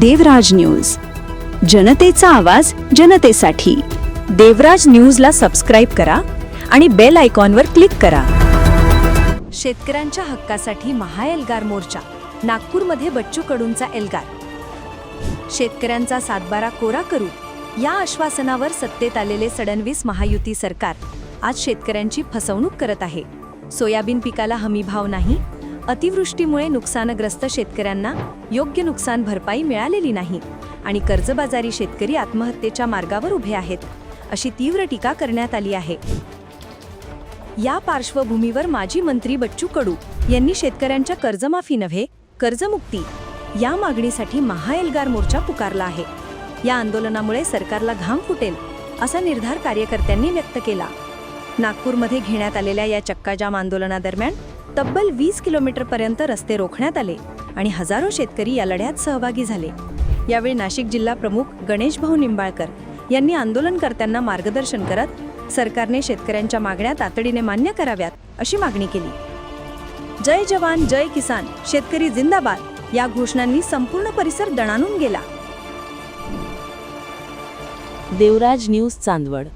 देवराज news. जनतेचा आवाज जनतेसाठी. देवराज न्यूजला सबस्क्राईब करा आणि बेल आयकॉनवर क्लिक करा. शेतकऱ्यांच्या हक्कासाठी महाएल्गार मोर्चा नागपूरमध्ये बच्चू कडूंचा एल्गार. शेतकऱ्यांचा सातबारा कोरा करू या आश्वासनावर सत्तेत आलेले सडणवीस महायुती सरकार आज शेतकऱ्यांची फसवणूक करत आहे. सोयाबीन पिकाला हमीभाव नाही अतिवृष्टीमुळे नुकसानग्रस्त शेतकऱ्यांना योग्य नुकसान भरपाई मिळालेली नाही आणि कर्जबाजारी शेतकरी आत्महत्येच्या मार्गावर उभे आहेत अशी तीव्र टीका करण्यात आली आहे. या पार्श्वभूमीवर माजी मंत्री बच्चू कडू यांनी शेतकऱ्यांच्या कर्जमाफी नव्हे कर्जमुक्ती या मागणीसाठी महाएल्गार मोर्चा पुकारला आहे. या आंदोलनामुळे सरकारला घाम फुटेल असा निर्धार कार्यकर्त्यांनी व्यक्त केला. नागपूरमध्ये घेण्यात आलेल्या या चक्काजाम आंदोलनादरम्यान तब्बल वीस किलोमीटरपर्यंत रस्ते रोखण्यात आले आणि हजारो शेतकरी या लढ्यात सहभागी झाले. यावेळी नाशिक जिल्हा प्रमुख गणेश भाऊ निंबाळकर यांनी आंदोलनकर्त्यांना मार्गदर्शन करत सरकारने शेतकऱ्यांच्या मागण्या तातडीने मान्य कराव्यात अशी मागणी केली. जय जवान जय किसान शेतकरी जिंदाबाद या घोषणांनी संपूर्ण परिसर दणानून गेला. देवराज न्यूज चांदवड.